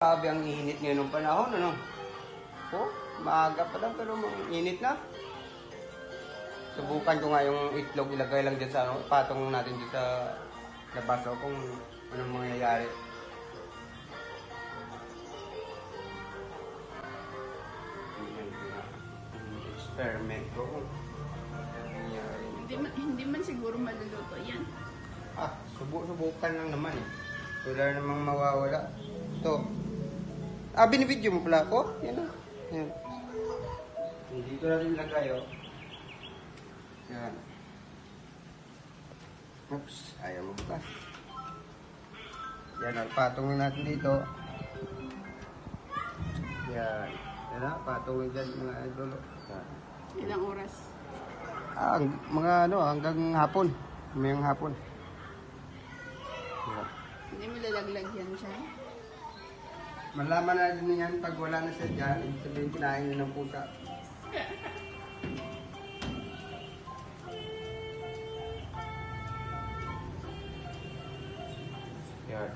Grabe ang init ngayon ng panahon, ano? Oh, maaga pa lang pero init na. Subukan ko nga yung itlog, ilagay lang dyan sa ano, patong natin dyan sa labas o kung anong mangyayari. Experiment ko. kung anong mangyayari. Hindi man, hindi man siguro maluluto yan. Ah, subu-subukan lang naman eh. Wala namang mawawala. Ito. Ah, binibidyo mo pala ako? Yan ah. Yan. Dito natin ilagay oh. Yan. Oops, ayaw mo bukas. Yan, patungin natin dito. Yan. Yan ah, patungin dyan mga idol. Yan. Ilang oras. Ah, ang- mga ano, hanggang hapon. Mayang hapon. Yan. Hindi mo lalaglag yan siya. Malaman na din yan pag wala na siya dyan. Sabihin, kinain niya ng pusa. Yan.